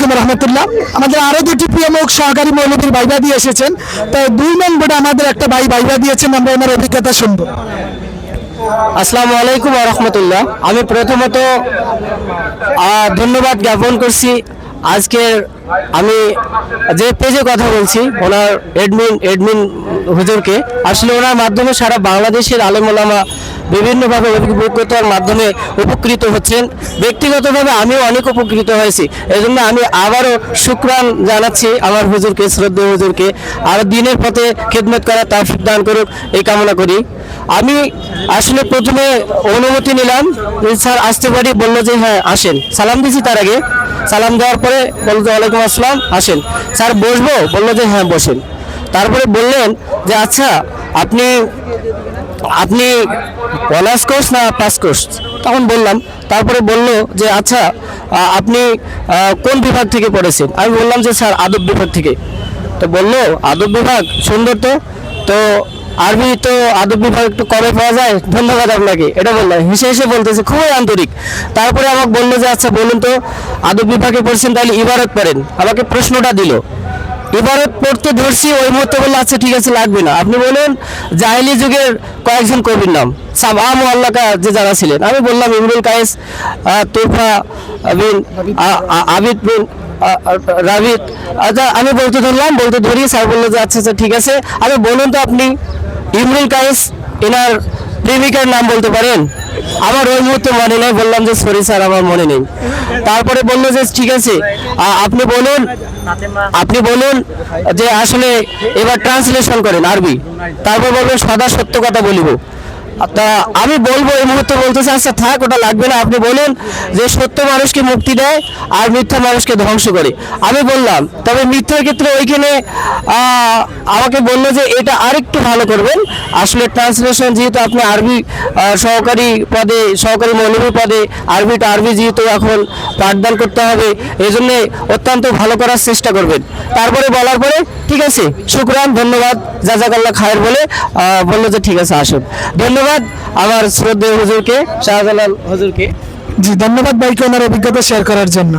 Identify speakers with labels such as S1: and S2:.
S1: আলাইকুম রহমতুল্লাহ। আমাদের আরও দুটি প্রিয়মুখ সহকারী মৌলবীর বাইবা দিয়ে এসেছেন। তো দুই নম্বরে আমাদের একটা ভাই বাইবা দিয়েছেন, আমরা ওনার অভিজ্ঞতা শুনব।
S2: আসসালামু আলাইকুম রহমতুল্লাহ। আমি প্রথমত ধন্যবাদ জ্ঞাপন করছি। আজকের আমি যে পেজে কথা বলছি, ওনার এডমিন এডমিন হুজুরকে। আসলে ওনার মাধ্যমে সারা বাংলাদেশের আলেমোলামা বিভিন্নভাবে অভিজ্ঞতার মাধ্যমে উপকৃত হচ্ছেন। ব্যক্তিগতভাবে আমিও অনেক উপকৃত হয়েছি। এই জন্য আমি আবারও শুক্রান জানাচ্ছি আমার হুজুরকে, শ্রদ্ধেয় হুজুরকে। আর দিনের পথে খেদমত করা তাফিক দান করুক, এই কামনা করি। আমি আসলে প্রথমে অনুমতি নিলাম স্যার আসতে পারি, বলল যে হ্যাঁ আসেন। সালাম দিছি তার আগে। সালাম দেওয়ার পরে বলল যে ওয়ালাইকুম আসসালাম, আসেন। স্যার বসবো? বলল যে হ্যাঁ বসেন। তারপরে বললেন যে আচ্ছা আপনি আপনি অনার্স কোর্স না পাস কোর্স তখন বললাম, তারপরে বলল যে আচ্ছা আপনি কোন বিভাগ থেকে পড়েছেন? আমি বললাম যে, স্যার, আদব বিভাগ থেকে। তো বলল, আদব বিভাগ? সুন্দর তো? তো আরবি তো আদব বিভাগ একটু কমে পাওয়া যায়? ধন্যবাদ আপনাকে। এটা বললাম হেসে হেসে বলতেছে, খুবই আন্তরিক। তারপরে আমাকে বলল যে আচ্ছা বলুন তো, আদব বিভাগে পড়ছেন, তাহলে ইবারত পড়েন। আমাকে প্রশ্নটা দিল। ইবারত পড়তে ধরছি, ওই মুহূর্তে বলল আচ্ছা ঠিক আছে, লাগবে না। আপনি বলুন জাহিলি যুগের কয়েকজন কবির নাম সাবাম আল্লাকা যে যারা ছিলেন। আমি বললাম, ইমরুল কায়েস তোফা বিন আবিদ বিন রাবিদ। আচ্ছা আমি বলতে ধরলাম, বলতে ধরি স্যার বলল যে আচ্ছা আচ্ছা ঠিক আছে। আমি বলুন তো আপনি, ইমরুল কায়েস, এনার প্রেমিকার নাম বলতে পারেন? আমার ওই মুহূর্তে মনে নেই, বললাম যে সরি স্যার আমার মনে নেই। তারপরে বলল যে ঠিক আছে আপনি বলুন আপনি বলুন যে আসলে এবার ট্রান্সলেশন করেন আরবি। তারপর বলবেন সদা সত্য কথা বলিব। তা আমি বলব এই মুহূর্তে বলতেছে আচ্ছা থাক, ওটা লাগবে না। আপনি বলুন যে সত্য মানুষকে মুক্তি দেয় আর মিথ্যা মানুষকে ধ্বংস করে। আমি বললাম, তবে মিথ্যার ক্ষেত্রে ওইখানে আমাকে বলল যে এটা আরেকটু ভালো করবেন। আসলে ট্রান্সলেশন যেহেতু আপনি আরবি সহকারী পদে, সহকারী মৌলভী পদে আরবিটা আরবি যেহেতু এখন পাঠদান করতে হবে এই জন্যে অত্যন্ত ভালো করার চেষ্টা করবেন। তারপরে বলার পরে, ঠিক আছে, শুক্রান, ধন্যবাদ, জাজাকাল্লাহ খায়ের বলে বলল যে ঠিক আছে, আসুন। ধন্যবাদ আমার শ্রদ্ধেয় হুজুরকে শাহজালাল হুজুরকে।
S1: জি ধন্যবাদ ভাইকে আমার অভিজ্ঞতা শেয়ার করার জন্য।